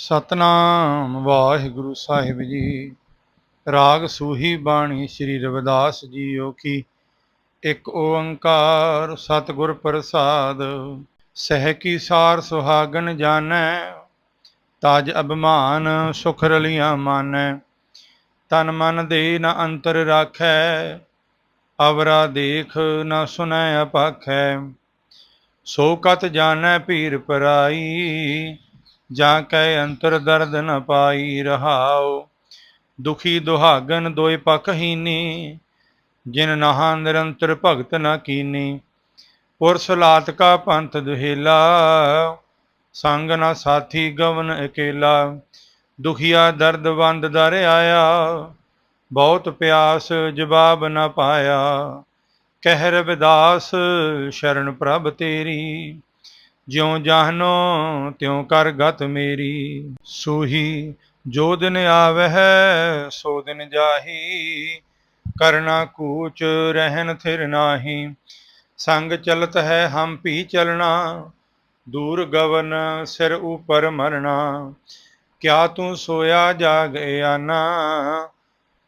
ਸਤਨਾਮ ਵਾਹਿਗੁਰੂ ਸਾਹਿਬ ਜੀ। ਰਾਗ ਸੂਹੀ ਬਾਣੀ ਸ੍ਰੀ ਰਵਿਦਾਸ ਜੀਓ ਕੀ। ਇੱਕ ਓੰਕਾਰ ਸਤਿਗੁਰ ਪ੍ਰਸਾਦ। ਸਹਿ ਕੀ ਸਾਰ ਸੁਹਾਗਨ ਜਾਣੈ। ਤਾਜ ਅਭਮਾਨ ਸੁਖ ਰਲੀਆਂ ਮਾਨੈ। ਤਨ ਮਨ ਦੇ ਨ ਅੰਤਰ ਰਾਖੈ। ਅਵਰਾ ਦੇਖ ਨ ਸੁਨੈ ਅਪਾਖੈ। ਸੋ ਕਤ ਜਾਣੈ ਪੀਰ ਪਰਾਈ। ਜਾਂ ਕੈ ਅੰਤਰ ਦਰਦ ਨ ਪਾਈ ਰਹਾਉ। ਦੁਖੀ ਦੁਹਾਗਨ ਦੋਇ ਪਖਹੀਨੀ ਜਿਨ ਨਹਾ ਨਿਰੰਤਰ ਭਗਤ ਨ ਕੀਨੀ। ਪੁਰਸ ਲਾਤਕਾ ਪੰਥ ਦੁਹੇਲਾ, ਸੰਗ ਨ ਸਾਥੀ ਗਵਨ ਇਕੇਲਾ ਦੁਖੀਆ ਦਰਦ ਵੰਦ ਦਰ ਆਇਆ, ਬਹੁਤ ਪਿਆਸ ਜਵਾਬ ਨ ਪਾਇਆ। ਕਹਿ ਰਵਿਦਾਸ, ਸ਼ਰਨ ਪ੍ਰਭ ਤੇਰੀ। ਜਿਉ ਜਾਹਨੋ, ਤਿਉ ਕਰ ਗਤ ਮੇਰੀ। ਸੂਹੀ ਜੋ ਦਿਨ ਆਵਹਿ, ਸੋ ਦਿਨ ਜਾਹੀ। ਕਰਨਾ ਕੂਚ ਰਹਿਨ ਥਿਰ ਨਾਹੀ। ਸੰਗ ਚਲਤ ਹੈ ਹਮ ਭੀ ਚਲਣਾ, ਦੂਰ ਗਵਨ ਸਿਰ ਉਪਰ ਮਰਨਾ। ਕਿਆ ਤੂੰ ਸੋਇਆ ਜਾਗ ਆਨਾ,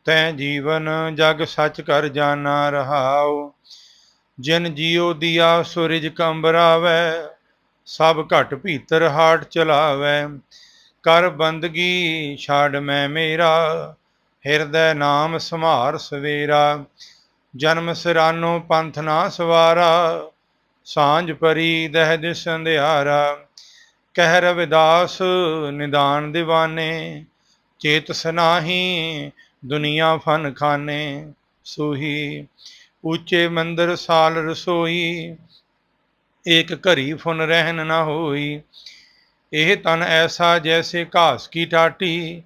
ਤੈ ਜੀਵਨ ਜਗ ਸੱਚ ਕਰ ਜਾਣਾ ਰਹਾਉ। ਜਿਨ ਜੀਉ ਦੀਆ ਸੂਰਜ ਕੰਬਰਾਵੈ ਸਭ ਘਟ ਭੀਤਰ ਹਾਟ ਚਲਾਵੈ। ਕਰ ਬੰਦਗੀ ਛਾੜ ਮੈਂ ਮੇਰਾ, ਹਿਰਦੈ ਨਾਮ ਸਮਾਰ ਸਵੇਰਾ। ਜਨਮ ਸਿਰਾਨੋ ਪੰਥ ਨਾ ਸਵਾਰਾ, ਸਾਂਝ ਪਰੀ ਦਹਿ ਦਿਸ ਅੰਧਿਆਰਾ। ਕਹਿ ਰਵਿਦਾਸ, ਨਿਦਾਨ ਦੀਵਾਨੇ, ਚੇਤ ਨਾਹੀ ਦੁਨੀਆ ਫਨ ਖਾਨੇ। ਸੂਹੀ, ਉੱਚੇ ਮੰਦਰ ਸਾਲ ਰਸੋਈ ਏਕ ਘਰੀ ਫੁਨ ਰਹਿਨ ਨਾ ਹੋਈ। ਇਹ ਤਨ ਐਸਾ ਜੈਸੇ ਘਾਸ ਕੀ ਟਾਟੀ,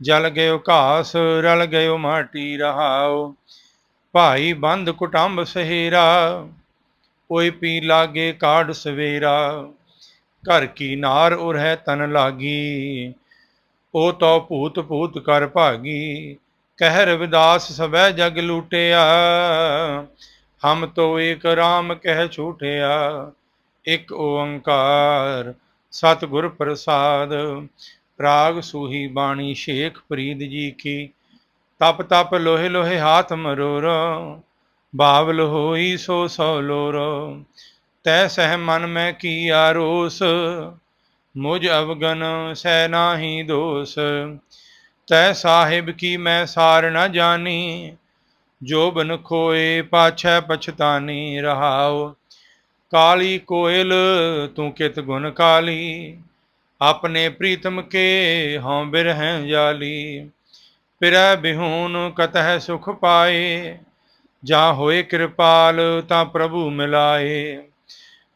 ਜਲ ਗਇਓ ਘਾਸ, ਰਲ ਗਇਓ ਮਾਟੀ ਰਹਾਓ ਭਾਈ ਬੰਦ ਕੁਟੰਬ ਸਹੇਰਾ, ਓਏ ਪੀ ਲਾਗੇ ਕਾੜ ਸਵੇਰਾ। ਘਰ ਕੀ ਨਾਰ ਉਰਹਿ ਤਨ ਲਾਗੀ ਉਹ ਤੋ ਭੂਤ ਭੂਤ ਕਰ ਭਾਗੀ। ਕਹਿਰ ਵਿਦਾਸ ਸਭੈ ਜਗ ਲੂਟਿਆ ਹਮ ਤੋ ਏਕ ਰਾਮ ਕਹਿ ਛੂਟਿਆ ਇਕ ਓੰਕਾਰ ਸਤਿਗੁਰ ਪ੍ਰਸਾਦ। ਰਾਗ ਸੂਹੀ ਬਾਣੀ ਸ਼ੇਖ ਫਰੀਦ ਜੀ ਕੀ, ਤਪ ਤਪ ਲੋਹੇ ਲੋਹੇ ਹਾਥ ਮਰੋਰੋ, ਬਾਵਲ ਹੋਈ ਸੋ ਸੋ ਲੋਰੋ। ਤੈ ਸਹਿ ਮਨ ਮੈਂ ਕੀ ਆਰੋਸ, ਮੁਝ ਅਵਗਨ ਸਹਿ ਨਾਹੀ ਦੋਸ। ਤੈ ਸਾਹਿਬ ਕੀ ਮੈਂ ਸਾਰ ਨਾ ਜਾਣੀ ਜੋ ਬਨ ਖੋਏ ਪਾਛੈ ਪਛਤਾਨੀ ਰਹਾਉ। ਕਾਲੀ ਕੋਇਲ, ਤੂੰ ਕਿਤ ਗੁਣ ਕਾਲੀ। ਆਪਣੇ ਪ੍ਰੀਤਮ ਕੇ ਹਉ ਬਿਰਹਿ ਜਾਲੀ। ਪਿਰੈ ਬਿਹੂਨ ਕਤਹਿ ਸੁਖ ਪਾਏ। ਜਾਂ ਹੋਏ ਕਿਰਪਾਲ, ਤਾਂ ਪ੍ਰਭੂ ਮਿਲਾਏ।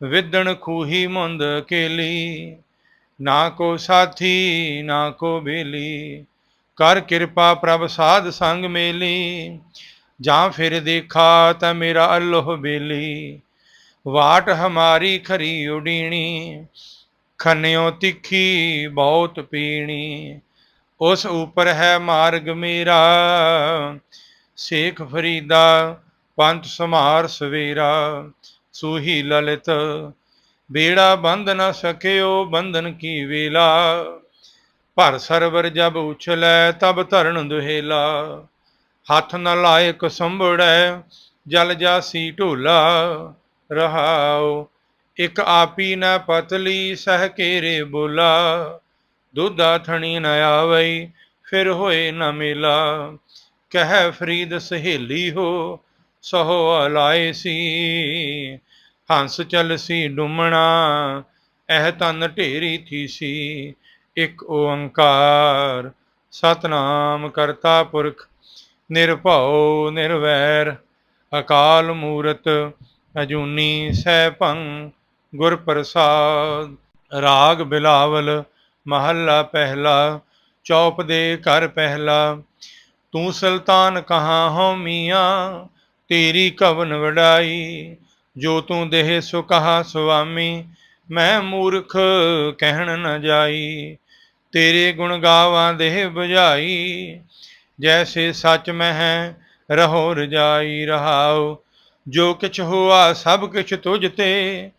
ਵਿਦਣ ਖੂਹੀ ਮੁੰਦ ਕੇਲੀ। ਨਾ ਕੋ ਸਾਥੀ, ਨਾ ਕੋ ਬੇਲੀ। ਕਰ ਕਿਰਪਾ ਪ੍ਰਭ ਸਾਧ ਸੰਗ ਮੇਲੀ। ਜਾਂ ਫਿਰ ਦੇਖਾ ਤਾਂ ਮੇਰਾ ਅੱਲੋਹ ਬੇਲੀ, ਵਾਟ ਹਮਾਰੀ ਖਰੀ ਉਡੀਣੀ ਖੰਨਿਓ ਤਿੱਖੀ ਬਹੁਤ ਪੀਣੀ, ਉਸ ਉਪਰ ਹੈ ਮਾਰਗ ਮੇਰਾ, ਸੇਖ ਫਰੀਦਾ ਪੰਥ ਸਮਾਰ ਸਵੇਰਾ, ਸੂਹੀ ਲਲਿਤ ਬੇੜਾ ਬੰਧ ਨ ਸਕਿਓ ਬੰਧਨ ਕੀ ਵੇਲਾ, ਭਰ ਸਰਵਰ ਜਬ ਉਛਲੈ ਤਬ ਧਰਨ ਦੁਹੇਲਾ। ਹੱਥ ਨ ਲਾਇਕ ਸੰਭੜੈ, ਜਲ ਜਾਸੀ ਢੋਲਾ ਰਹਾਉ। ਇਕ ਆਪੀ ਨ ਪਤਲੀ ਸਹ ਕੇਰੇ ਬੋਲਾ, ਦੁੱਧਾ ਥਣੀ ਨ ਆਵਈ, ਫਿਰ ਹੋਏ ਨ ਮੇਲਾ। ਕਹਿ ਫਰੀਦ ਸਹੇਲੀ ਹੋ, ਸਹੋ ਅਲਾਏ ਸੀ। ਹੰਸ ਚਲਸੀ ਡੁਮਣਾ, ਇਹ ਤਨ ਢੇਰੀ ਥੀ ਸੀ। ਇੱਕ ਓੰਕਾਰ, ਸਤਨਾਮ ਕਰਤਾ ਪੁਰਖ ਨਿਰਭਉ ਨਿਰਵੈਰ, ਅਕਾਲ ਮੂਰਤ ਅਜੂਨੀ ਸੈਭੰ ਗੁਰ ਪ੍ਰਸਾਦ ਰਾਗ ਬਿਲਾਵਲ, ਮਹੱਲਾ ਪਹਿਲਾ, ਚੌਪ ਦੇ ਘਰ ਪਹਿਲਾ। ਤੂੰ ਸੁਲਤਾਨ ਕਹਾਂ ਹੋ ਮੀਆਂ, ਤੇਰੀ ਕਵਨ ਵਡਾਈ। ਜੋ ਤੂੰ ਦੇਹ ਸੋ ਕਹਾ ਸੁਆਮੀ, ਮੈਂ ਮੂਰਖ ਕਹਿਣ ਨ ਜਾਈ। ਤੇਰੇ ਗੁਣ ਗਾਵਾਂ ਦੇਹ 부ਝਾਈ ਜੈਸੇ ਸੱਚ ਮਹਿ ਰਹੋ ਰਜਾਈ ਰਹਾਉ, ਜੋ ਕਿਛ ਹੋਆ ਸਭ ਕਿਛ ਤੁਝ ਤੇ,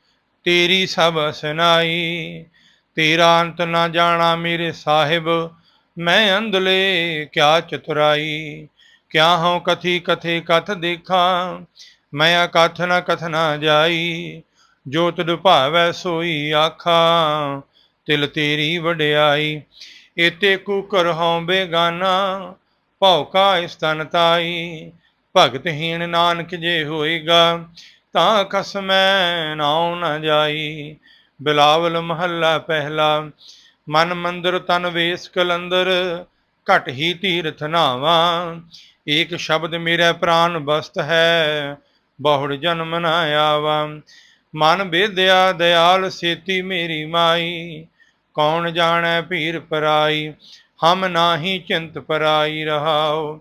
ਤੇਰੀ ਸਭ ਸੁਨਾਈ ਤੇਰਾ ਅੰਤ ਨਾ ਜਾਣਾ ਮੇਰੇ ਸਾਹਿਬ, ਮੈਂ ਅੰਧਲੇ ਕਿਆ ਚਤੁਰਾਈ। ਕਿਆ ਹਉ ਕਥੀ ਕਥੇ ਕਥ ਦੇਖਾਂ, ਮੈਂ ਅਕਥ ਨ ਕਥ ਨਾ ਜਾਈ। ਜੋ ਤੁਧ ਭਾਵੈ ਸੋਈ ਆਖਾਂ, ਤਿਲ ਤੇਰੀ ਵਡਿਆਈ। ਇਤੇ ਕੂਕਰ ਹਉ ਬੇਗਾਨਾ ਭਉ ਕਾ ਸਤਨ ਤਾਈ ਭਗਤਹੀਣ ਨਾਨਕ ਜੇ ਹੋਏਗਾ, ਤਾਂ ਕਸਮੈ ਨਾਉ ਨ ਜਾਈ। ਬਿਲਾਵਲ ਮਹੱਲਾ ਪਹਿਲਾ, ਮਨ ਮੰਦਰ ਤਨ ਵੇਸ ਕਲੰਦਰ, ਘਟ ਹੀ ਤੀਰਥ ਨਾਵਾ। ਏਕ ਸ਼ਬਦ ਮੇਰਾ ਪ੍ਰਾਨ ਬਸਤ ਹੈ, ਬਹੁੜ ਜਨਮ ਨ ਆਵਾ। ਮਨ ਬੇਦਿਆ ਦਿਆਲ ਸੇਤੀ ਮੇਰੀ ਮਾਈ, ਕੌਣ ਜਾਣੈ ਪੀਰ ਪਰਾਈ। ਹਮ ਨਾਹੀ ਚਿੰਤ ਪਰਾਈ ਰਹਾਓ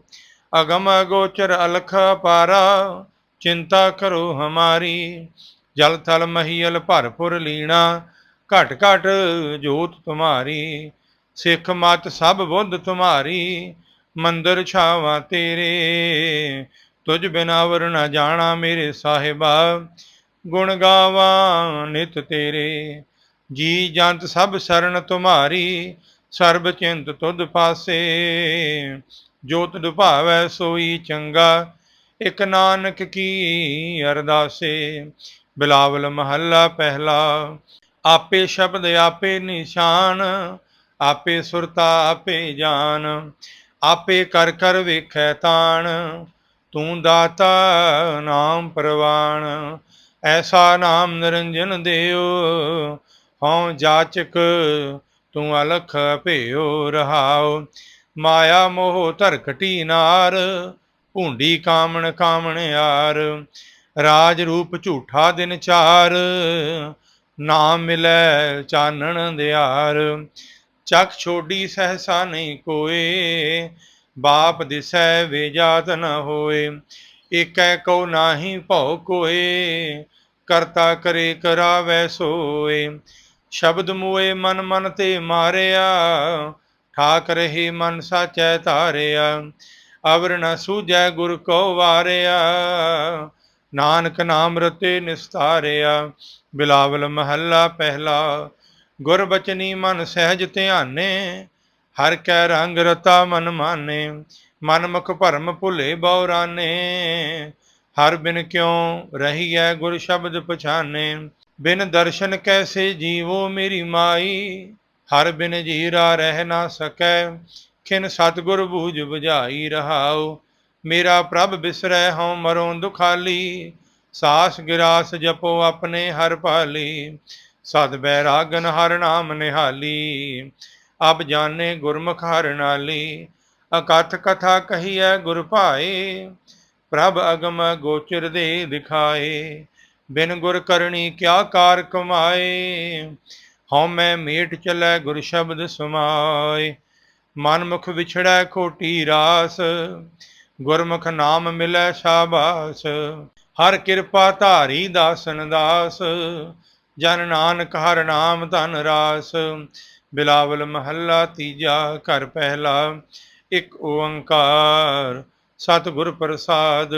ਅਗਮ ਅਗੋਚਰ ਅਲਖ ਪਾਰਾ, ਚਿੰਤਾ ਕਰੋ ਹਮਾਰੀ, ਜਲ ਥਲ ਮਹੀਲ ਭਰਪੁਰ ਲੀਣਾ, ਘਟ ਘਟ ਜੋਤ ਤੁਮਾਰੀ, ਸਿੱਖ ਮਤ ਸਭ ਬੁੱਧ ਤੁਮਾਰੀ, ਮੰਦਰ ਛਾਵਾਂ ਤੇਰੇ, ਤੁਝ ਬਿਨਾ ਵਰ ਨ ਜਾਣਾ ਮੇਰੇ ਸਾਹਿਬਾ, ਗੁਣ ਗਾਵਾਂ ਨਿਤ ਤੇਰੇ, ਜੀ ਜੰਤ ਸਭ ਸਰਨ ਤੁਮਾਰੀ ਸਰਬ ਚਿੰਤ ਤੁਧ ਪਾਸੇ ਜੋਤ ਦੁਭਾਵੈ ਸੋਈ ਚੰਗਾ, ਇਕ ਨਾਨਕ ਕੀ ਅਰਦਾਸੇ। ਬਿਲਾਵਲ ਮਹੱਲਾ ਪਹਿਲਾ, ਆਪੇ ਸ਼ਬਦ ਆਪੇ ਨਿਸ਼ਾਨ, ਆਪੇ ਸੁਰਤਾ ਆਪੇ ਜਾਨ, ਆਪੇ ਕਰ ਕਰ ਵੇਖੈ ਤਾਣ, ਤੂੰ ਦਾਤਾ ਨਾਮ ਪ੍ਰਵਾਨ। ਐਸਾ ਨਾਮ ਨਿਰੰਜਨ ਦਿਓ ਹਉ ਜਾਚਕ ਤੂੰ ਅਲਖ ਭਿਓ ਰਹਾਉ, ਮਾਇਆ ਮੋਹ ਧਰਕਟੀ ਨਾਰ, ਭੁੰਡੀ ਕਾਮਣ ਕਾਮਣ ਯਾਰ ਰਾਜ ਰੂਪ ਝੂਠਾ ਦਿਨ ਚਾਰ, ਨਾਮ ਮਿਲੈ ਚਾਨਣ ਦਿਆਰ। ਚੱਕ ਛੋਡੀ ਸਹਸਾ ਨਹੀਂ ਕੋਏ, ਬਾਪ ਦਿਸੈ ਵੇਜਾਤ ਨ ਹੋਏ, ਏਕੈ ਕੋ ਨਾਹੀ ਭਉ ਕੋਏ, ਕਰਤਾ ਕਰੇ ਕਰਾਵੈ ਸੋਏ। ਸ਼ਬਦ ਮੂਏ ਮਨ ਮਨ ਤੇ ਮਾਰਿਆ ਠਾਕ ਰਹੀ ਮਨ ਸਾਚੈ ਧਾਰਿਆ, ਅਵਰ ਨ ਸੂਝੈ ਗੁਰ ਕੋ ਵਾਰਿਆ, ਨਾਨਕ ਨਾਮ ਰਤੇ ਨਿਸਤਾਰਿਆ, ਬਿਲਾਵਲ ਮਹੱਲਾ ਪਹਿਲਾ, ਗੁਰ ਬਚਨੀ ਮਨ ਸਹਿਜ ਧਿਆਨੇ, ਹਰ ਕੈ ਰੰਗ ਰਤਾ ਮਨ ਮਾਨੇ, ਮਨ ਮੁਖ ਭਰਮ ਭੁਲੇ ਬਉਰਾਨੇ ਹਰ ਬਿਨ ਕਿਉ ਰਹੀਐ ਗੁਰ ਸ਼ਬਦ ਪਛਾਨੇ ਬਿਨ ਦਰਸ਼ਨ ਕੈਸੇ ਜੀਵੋ ਮੇਰੀ ਮਾਈ? ਹਰ ਬਿਨ ਜੀਰਾ ਰਹਿ ਨਾ ਸਕੈ, ਖਿਨ ਸਤਗੁਰ ਬੂਝ 부ਝਾਈ ਰਹਾਉ। ਮੇਰਾ ਪ੍ਰਭ ਬਿਸਰੈ ਹਉ ਮਰੋਂ ਦੁਖਾਲੀ, ਸਾਸ ਗਿਰਾਸ ਜਪੋ ਆਪਣੇ ਹਰ ਭਾਲੀ। ਸਦ ਬੈਰਾਗਨ ਹਰ ਨਾਮ ਨਿਹਾਲੀ, ਅਬ ਜਾਣੇ ਗੁਰਮੁਖ ਹਰ ਨਾਲੀ। ਅਕਥ ਕਥਾ ਕਹੀਐ ਗੁਰ ਭਾਏ, ਪ੍ਰਭ ਅਗਮ ਗੋਚਰ ਦੇ ਦਿਖਾਏ। ਬਿਨ ਗੁਰ ਕਰਨੀ ਕਿਆ ਕਾਰ ਕਮਾਏ? ਹਉ ਮੈਂ ਮੇਟ ਚਲੈ ਗੁਰ ਸ਼ਬਦ ਸਮਾਏ। ਮਨ ਮੁਖ ਵਿਛੜੈ ਖੋਟੀ ਰਾਸ, ਗੁਰਮੁਖ ਨਾਮ ਮਿਲੈ ਸ਼ਾਬਾਸ। ਹਰ ਕਿਰਪਾ ਧਾਰੀ ਦਾਸਨ ਦਾਸ, ਜਨ ਨਾਨਕ ਹਰ ਨਾਮ ਧਨ ਰਾਸ। ਬਿਲਾਵਲ ਮਹੱਲਾ ਤੀਜਾ ਘਰ ਪਹਿਲਾ, ਇੱਕ ਓੰਕਾਰ, ਸਤਿਗੁਰ ਪ੍ਰਸਾਦ।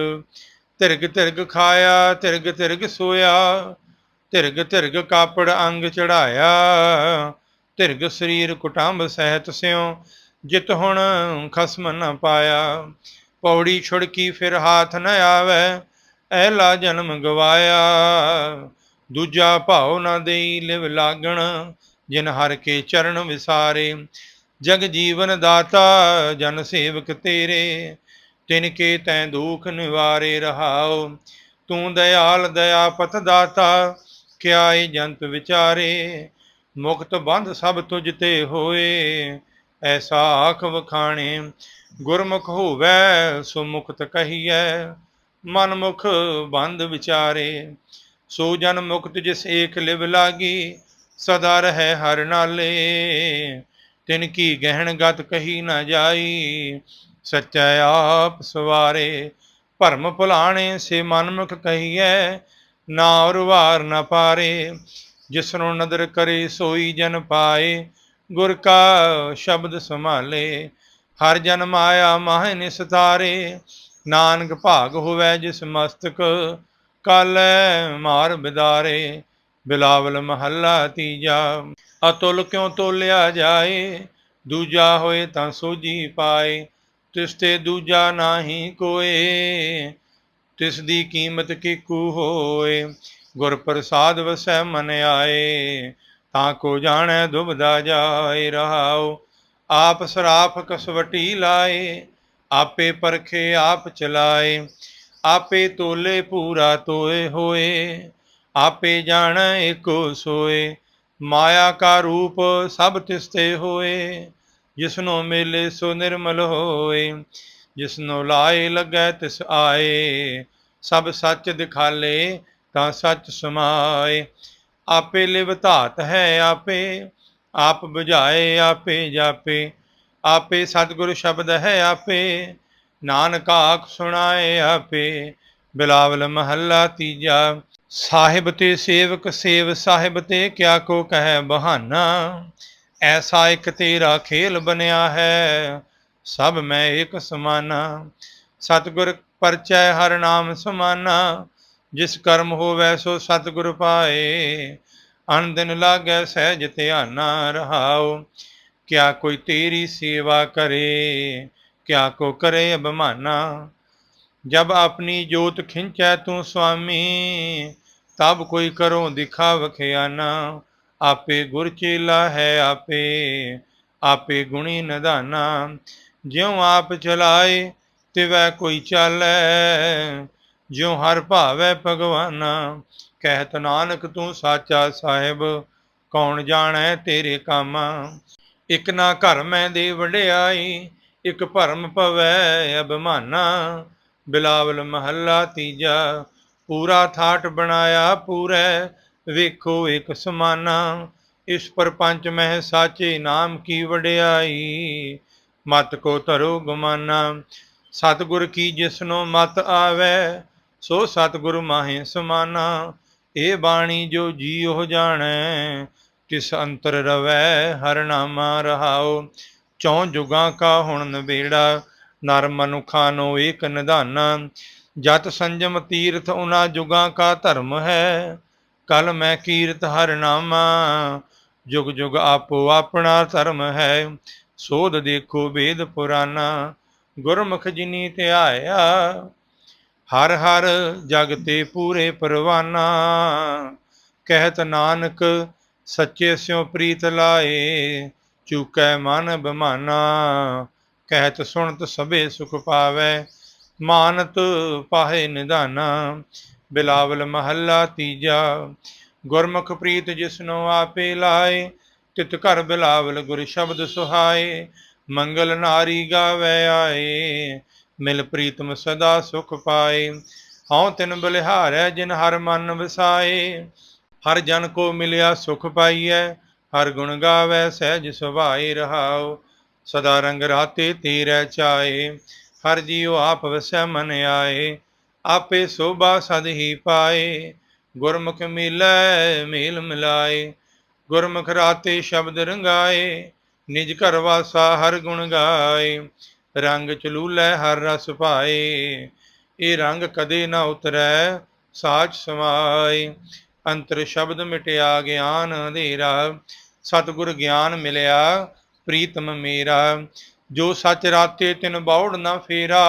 ਧਿਰਗ ਧਿਰਗ ਖਾਇਆ ਤਿਰਗ ਧਿਰਗ ਸੋਇਆ, ਧਿਰਗ ਧਿਰਗ ਕਾਪੜ ਅੰਗ ਚੜਾਇਆ ਤਿਰਗ ਸਰੀਰ ਕੁਟੰਬ ਸਹਿਤ ਸਿਉ, ਜਿਤ ਹੁਣ ਖਸਮ ਨ ਪਾਇਆ। ਪੌੜੀ ਛੁੜਕੀ ਫਿਰ ਹਾਥ ਨ ਆਵੇ, ਐਲਾ ਜਨਮ ਗਵਾਇਆ। ਦੂਜਾ ਭਾਉ ਨ ਦੇਈ ਲਿਵ ਲਾਗਣ, ਜਿਨ ਹਰ ਕੇ ਚਰਨ ਵਿਸਾਰੇ। ਜਗ ਜੀਵਨ ਦਾਤਾ, ਜਨ ਸੇਵਕ ਤੇਰੇ। ਤਿਨ ਕੇ ਤੈ ਦੁਖ ਨਿਵਾਰੇ ਰਹਾਉ, ਤੂੰ ਦਇਆਲ ਦਇਆ ਪਤ ਦਾਤਾ, ਕਿਆਏ ਜੰਤ ਵਿਚਾਰੇ, ਮੁਕਤ ਬੰਧ ਸਭ ਤੁਝ ਤੇ ਹੋਏ, ਐਸਾ ਆਖ ਵਖਾਣੇ, ਗੁਰਮੁਖ ਹੋਵੇ ਸੋ ਮੁਕਤ ਕਹੀਐ ਮਨ ਮੁਖ ਬੰਧ ਵਿਚਾਰੇ, ਸੋ ਜਨ ਮੁਕਤ ਜਿਸ ਏਕ ਲਿਵ ਲਾਗੀ, ਸਦਾ ਰਹਿ ਹਰ ਨਾਲੇ, ਤਿਨ ਕੀ ਗਹਿਣ ਗਤ ਕਹੀ ਨਾ ਜਾਈ ਸੱਚਾ ਆਪ ਸਵਾਰੇ, ਭਰਮ ਭੁਲਾਣੇ ਸੇ ਮਨਮੁਖ ਕਹੀਐ, ਨਾ ਔਰ ਵਾਰ ਨਾ ਪਾਰੇ, ਜਿਸਨੂੰ ਨਦਰ ਕਰੇ ਸੋਈ ਜਨ ਪਾਏ, ਗੁਰ ਕਾ ਸ਼ਬਦ ਸੰਭਾਲੇ, ਹਰ ਜਨ ਮਾਇਆ ਮਾਹਿ ਨਿਸਤਾਰੇ ਨਾਨਕ ਭਾਗ ਹੋਵੇ ਜਿਸ ਮਸਤਕ, ਕਾਲੈ ਮਾਰ ਬਿਦਾਰੇ, ਬਿਲਾਵਲ ਮਹੱਲਾ ਤੀਜਾ, ਅਤੁਲ ਕਿਉ ਤੋਲਿਆ ਜਾਏ, ਦੂਜਾ ਹੋਏ ਤਾਂ ਸੋਜੀ ਪਾਏ ਤਿਸ ਤੇ ਦੂਜਾ ਨਾਹੀ ਕੋਏ, ਤਿਸ ਦੀ ਕੀਮਤ ਕੀਕੂ ਹੋਏ। ਗੁਰ ਪ੍ਰਸਾਦ ਵਸੈ ਮਨ ਆਏ, ਤਾਂ ਕੋ ਜਾਣੈ ਦੁਬਦਾ ਜਾਏ ਰਹਾਉ। ਆਪ ਸਰਾਫ ਕਸਵਟੀ ਲਾਏ, ਆਪੇ ਪਰਖੇ ਆਪ ਚਲਾਏ। ਆਪੇ ਤੋਲੇ ਪੂਰਾ ਤੋਏ ਹੋਏ, ਆਪੇ ਜਾਣੈ ਏਕੋ ਸੋਏ। ਮਾਇਆ ਕਾ ਰੂਪ ਸਭ ਤਿਸਤੇ ਹੋਏ ਜਿਸਨੂੰ ਮਿਲੇ ਸੋ ਨਿਰਮਲ ਹੋਏ, ਜਿਸਨੂੰ ਲਾਏ ਲੱਗੈ ਤਿਸ ਆਏ, ਸਭ ਸੱਚ ਦਿਖਾਲੇ ਤਾਂ ਸੱਚ ਸਮਾਏ। ਆਪੇ ਲਿਵ ਧਾਤ ਹੈ ਆਪੇ, ਆਪ ਬੁਝਾਏ ਆਪੇ ਜਾਪੇ, ਆਪੇ ਸਤਿਗੁਰ ਸ਼ਬਦ ਹੈ ਆਪੇ, ਨਾਨਕ ਆਖ ਸੁਣਾਏ ਆਪੇ, ਬਿਲਾਵਲ ਮਹੱਲਾ ਤੀਜਾ। ਸਾਹਿਬ ਤੇ ਸੇਵਕ ਸੇਵ, ਸਾਹਿਬ ਤੇ ਕਿਆ ਕੋ ਕਹਿ ਬਹਾਨਾ ਐਸਾ ਇੱਕ ਤੇਰਾ ਖੇਲ ਬਣਿਆ ਹੈ, ਸਭ ਮੈਂ ਇੱਕ ਸਮਾਨਾ। ਸਤਿਗੁਰ ਪਰਚੈ ਹਰ ਨਾਮ ਸਮਾਨਾ, ਜਿਸ ਕਰਮ ਹੋਵੈ ਸੋ ਸਤਿਗੁਰ ਪਾਏ। ਅਨ ਦਿਨ ਲਾਗੈ ਸਹਿਜ ਧਿਆਨਾ ਰਹਾਉ ਕਿਆ ਕੋਈ ਤੇਰੀ ਸੇਵਾ ਕਰੇ, ਕਿਆ ਕੋ ਕਰੇ ਅਭਮਾਨਾ। ਜਬ ਆਪਣੀ ਜੋਤ ਖਿੰਚੈ ਤੂੰ ਸੁਆਮੀ ਤਬ ਕੋਈ ਕਰੋ ਦਿਖਾ ਵਖਿਆਨਾ। ਆਪੇ ਗੁਰ ਚੇਲਾ ਹੈ ਆਪੇ ਆਪੇ ਗੁਣੀ ਨਦਾਨਾ ਜਿਉ ਆਪ ਚਲਾਏ ਤਿਵੈ ਕੋਈ ਚਾਲੈ, ਜਿਉ ਹਰ ਭਾਵੈ ਭਗਵਾਨਾ, ਕਹਿਤ ਨਾਨਕ ਤੂੰ ਸਾਚਾ ਸਾਹਿਬ, ਕੌਣ ਜਾਣੈ ਤੇਰੇ ਕੰਮ? ਇਕ ਨਾ ਘਰ ਮੈਂ ਦੇ ਵਡਿਆਈ, ਇਕ ਭਰਮ ਪਵੈ ਅਭਮਾਨਾ, ਬਿਲਾਵਲ ਮਹੱਲਾ ਤੀਜਾ, ਪੂਰਾ ਥਾਟ ਬਣਾਇਆ ਪੂਰੈ ਵੇਖੋ ਇਕ ਸਮਾਨਾ ਇਸ ਪਰਪੰਚ ਮਹਿ ਸਾਚੇ ਨਾਮ ਕੀ ਵਡਿਆਈ? ਮਤ ਕੋ ਧਰੋ ਗਮਾਨਾ, ਸਤਿਗੁਰ ਕੀ ਜਿਸਨੋ ਮਤ ਆਵੇ, ਸੋ ਸਤਿਗੁਰ ਮਾਹੇ ਸਮਾਨਾ, ਇਹ ਬਾਣੀ ਜੋ ਜੀ ਉਹ ਜਾਣੈ ਕਿਸ ਅੰਤਰ ਰਵੈ ਹਰ ਨਾਮਾ ਰਹਾਓ ਚੌ ਜੁਗਾਂ ਕਾ ਹੁਣ ਨਵੇੜਾ ਨਰ ਮਨੁਖਾ ਨੋ ਏਕ ਨਿਧਾਨਾ। ਜਤ ਸੰਜਮ ਤੀਰਥ ਉਨਾ ਜੁਗਾਂ ਕਾ ਧਰਮ ਹੈ ਕਲ ਮੈਂ ਕੀਰਤ ਹਰ ਨਾਮਾ, ਜੁਗ ਜੁਗ ਆਪੋ ਆਪਣਾ ਧਰਮ ਹੈ, ਸੋਧ ਦੇਖੋ ਵੇਦ ਪੁਰਾਨਾ ਗੁਰਮੁਖ ਜਿਨੀ ਧਿਆਇਆ, ਹਰ ਹਰ ਜਗ ਤੇ ਪੂਰੇ ਪਰਵਾਨਾ, ਕਹਿਤ ਨਾਨਕ ਸੱਚੇ ਸਿਉ ਪ੍ਰੀਤ ਲਾਏ, ਚੁਕੈ ਮਨ ਬਮਾਨਾ, ਕਹਿਤ ਸੁਣਤ ਸਭੇ ਸੁਖ ਪਾਵੈ, ਮਾਨਤ ਪਾਹੇ ਨਿਧਾਨਾ ਬਿਲਾਵਲ ਮਹੱਲਾ ਤੀਜਾ, ਗੁਰਮੁਖ ਪ੍ਰੀਤ ਜਿਸਨੋ ਆਪੇ ਲਾਏ, ਤਿਤ ਘਰ ਬਿਲਾਵਲ ਗੁਰ ਸ਼ਬਦ ਸੁਹਾਏ, ਮੰਗਲ ਨਾਰੀ ਗਾਵੇ ਆਏ, ਮਿਲ ਪ੍ਰੀਤਮ ਸਦਾ ਸੁਖ ਪਾਏ। ਹਉ ਤਿਨ ਬਲਿਹਾਰੈ ਜਿਨ ਹਰ ਮਨ ਵਸਾਏ, ਹਰ ਜਨ ਕੋ ਮਿਲਿਆ ਸੁਖ ਪਾਈਐ, ਹਰ ਗੁਣ ਗਾਵੇ ਸਹਿਜ ਸੁਭਾਏ ਰਹਾਉ, ਸਦਾ ਰੰਗ ਰਾਤੇ ਤੇਰੇ ਚਾਏ, ਹਰ ਜੀਉ ਆਪ ਵਸੈ ਮਨ ਆਏ ਆਪੇ ਸੋਭਾ ਸਦ ਹੀ ਪਾਏ, ਗੁਰਮੁਖ ਮਿਲੈ, ਮੇਲ ਮਿਲਾਏ, ਗੁਰਮੁਖ ਰਾਤੇ ਸ਼ਬਦ ਰੰਗਾਏ, ਨਿਜ ਘਰ ਵਾਸਾ ਹਰ ਗੁਣ ਗਾਏ, ਰੰਗ ਚਲੂਲੇ ਹਰ ਰਸ ਪਾਏ, ਇਹ ਰੰਗ ਕਦੇ ਨਾ ਉਤਰੈ, ਸਾਚ ਸਮਾਏ, ਅੰਤਰ ਸ਼ਬਦ ਮਿਟਿਆ ਗਿਆਨ ਅੰਧੇਰਾ ਸਤਿਗੁਰ ਗਿਆਨ ਮਿਲਿਆ ਪ੍ਰੀਤਮ ਮੇਰਾ, ਜੋ ਸਚ ਰਾਤੇ ਤਿਨ ਬੌੜ ਨਾ ਫੇਰਾ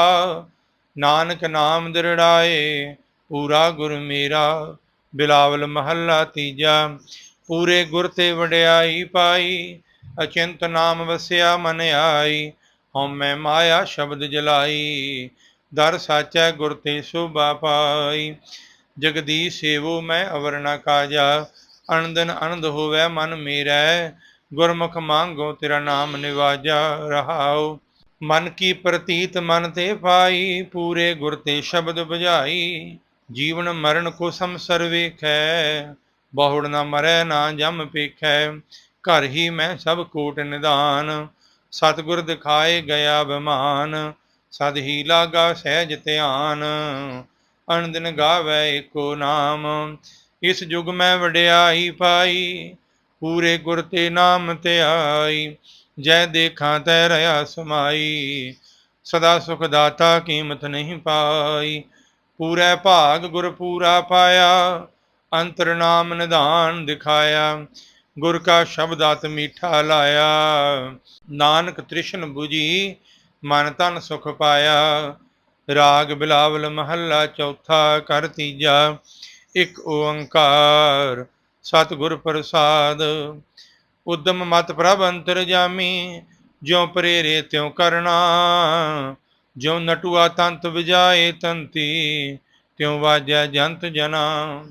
ਨਾਨਕ ਨਾਮ ਦਿਰੜਾਏ, ਪੂਰਾ ਗੁਰ ਮੇਰਾ, ਬਿਲਾਵਲ ਮਹੱਲਾ ਤੀਜਾ, ਪੂਰੇ ਗੁਰ ਤੇ ਵਡਿਆਈ ਪਾਈ, ਅਚਿੰਤ ਨਾਮ ਵਸਿਆ ਮਨ ਆਈ, ਹਉਮੈ ਮਾਇਆ ਸ਼ਬਦ ਜਲਾਈ, ਦਰ ਸਾਚੈ ਗੁਰ ਤੇ ਸੋਭਾ ਪਾਈ। ਜਗਦੀਸ਼ ਸੇਵੋ ਮੈਂ ਅਵਰ ਨ ਕਾਜਾ ਅਨੰਦਨ ਆਨੰਦ ਹੋਵੇ ਮਨ ਮੇਰਾ, ਗੁਰਮੁਖ ਮੰਗੋ ਤੇਰਾ ਨਾਮ ਨਿਵਾਜਾ ਰਹਾਉ। ਮਨ ਕੀ ਪ੍ਰਤੀਤ ਮਨ ਤੇ ਪਾਈ ਪੂਰੇ ਗੁਰ ਤੇ ਸ਼ਬਦ ਬੁਝਾਈ। ਜੀਵਨ ਮਰਨ ਕੋ ਸੰਸਰ ਵੇਖੈ, ਬਹੁੜ ਨਾ ਮਰੈ, ਨਾ ਜਮ ਪੇਖੈ। ਘਰ ਹੀ ਮੈਂ ਸਭ ਕੋਟ ਨਿਦਾਨ ਸਤਿਗੁਰ ਦਿਖਾਏ ਗਿਆ ਬਿਮਾਨ ਸਦ ਹੀ ਲਾਗਾ ਸਹਿਜ ਧਿਆਨ ਅਨ ਦਿਨ ਗਾਵੇ ਏਕੋ ਨਾਮ। ਇਸ ਯੁਗ ਮੈਂ ਵਡਿਆਈ ਪਾਈ, ਪੂਰੇ ਗੁਰ ਤੇ ਨਾਮ ਤੇ ਆਈ। ਜੈ ਦੇਖਾਂ ਤੈ ਰਹਾ ਸਮਾਈ, ਸਦਾ ਸੁਖ ਦਾਤਾ ਕੀਮਤ ਨਹੀਂ ਪਾਈ। ਪੂਰੇ ਭਾਗ ਗੁਰ ਪੂਰਾ ਪਾਇਆ, ਅੰਤਰ ਨਾਮ ਨਿਧਾਨ ਦਿਖਾਇਆ। ਗੁਰ ਕਾ ਸ਼ਬਦਾਤ ਮੀਠਾ ਲਾਇਆ। ਨਾਨਕ ਤ੍ਰਿਸ਼ਨ 부ਜੀ ਮਨ ਤਨ ਸੁਖ ਪਾਇਆ। ਰਾਗ ਬਿਲਾਵਲ ਮਹੱਲਾ ਚੌਥਾ ਕਰ ਤੀਜਾ, ਇੱਕ ਓੰਕਾਰ, ਸਤਿਗੁਰ ਪ੍ਰਸਾਦ। ਉਦਮ ਮਤ ਪ੍ਰਭ ਅੰਤਰ ਜਾਮੀ, ਜਿਉ ਪ੍ਰੇਰੇ ਤਿਉ ਕਰਨਾ ਜਿਉ ਨਟੂਆ ਤੰਤ ਵਿਜਾਏ ਤੰਤੀ, ਤਿਉ ਵਾਜੈ ਜੰਤ ਜਨਾ।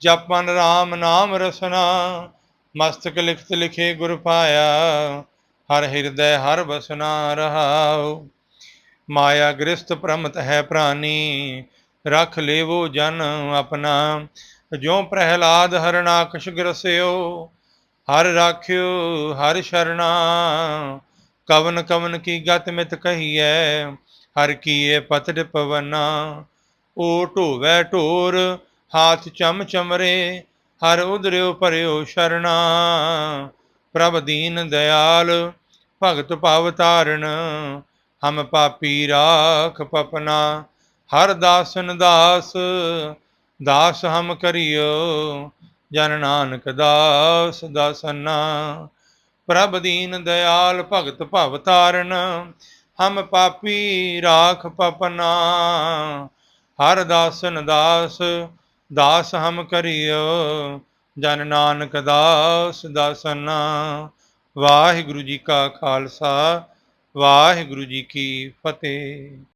ਜਪਨ RAM ਨਾਮ ਰਸਨਾ, ਮਸਤਕ ਲਿਖਤ ਲਿਖੇ ਗੁਰ ਪਾਇਆ। ਹਰ ਹਿਰਦੈ ਹਰ ਵਸਨਾ ਰਹਾਉ। ਮਾਇਆ ਗ੍ਰਸਤ ਪ੍ਰਮਤ ਹੈ ਪ੍ਰਾਨੀ, ਰਖ ਲੇਵੋ ਜਨ ਆਪਣਾ। ਜਿਉ ਪ੍ਰਹਿਲਾਦ ਹਰਨਾਕਸ਼ ਗਰਸਿਓ ਹਰ ਰਾਖਿਓ, ਹਰ ਸ਼ਰਣਾ, ਕਵਨ ਕਵਨ ਕੀ ਗਤ ਮਿਤ ਕਹੀਐ, ਹਰ ਕੀਏ ਪਤੜ ਪਵਨਾ, ਓ ਢੋਵੈ ਢੋਰ, ਹਾਥ ਚਮ ਚਮਰੇ, ਹਰ ਉਦਰਿਓ ਭਰਿਓ ਸ਼ਰਣਾ, ਪ੍ਰਭ ਦੀਨ ਦਿਆਲ, ਭਗਤ ਭਾਵ ਤਾਰਨ ਹਮ ਪਾਪੀ ਰਾਖ ਪਪਨਾ, ਹਰ ਦਾਸਨ ਦਾਸ ਦਾਸ ਹਮ ਕਰਿਓ ਜਨ ਨਾਨਕ ਦਾਸ ਦਾ ਦਾਸਨਾ। ਪ੍ਰਭ ਦੀਨ ਦਿਆਲ ਭਗਤ ਭਵ ਤਾਰਨ। ਹਮ ਪਾਪੀ ਰਾਖ ਪਪਨਾ। ਹਰ ਦਾਸਨ ਦਾਸ ਦਾਸ ਹਮ ਕਰਿਓ। ਜਨ ਨਾਨਕ ਦਾਸ ਦਾਸਨਾ। ਵਾਹਿਗੁਰੂ ਜੀ ਕਾ ਖਾਲਸਾ, ਵਾਹਿਗੁਰੂ ਜੀ ਕੀ ਫਤਿਹ।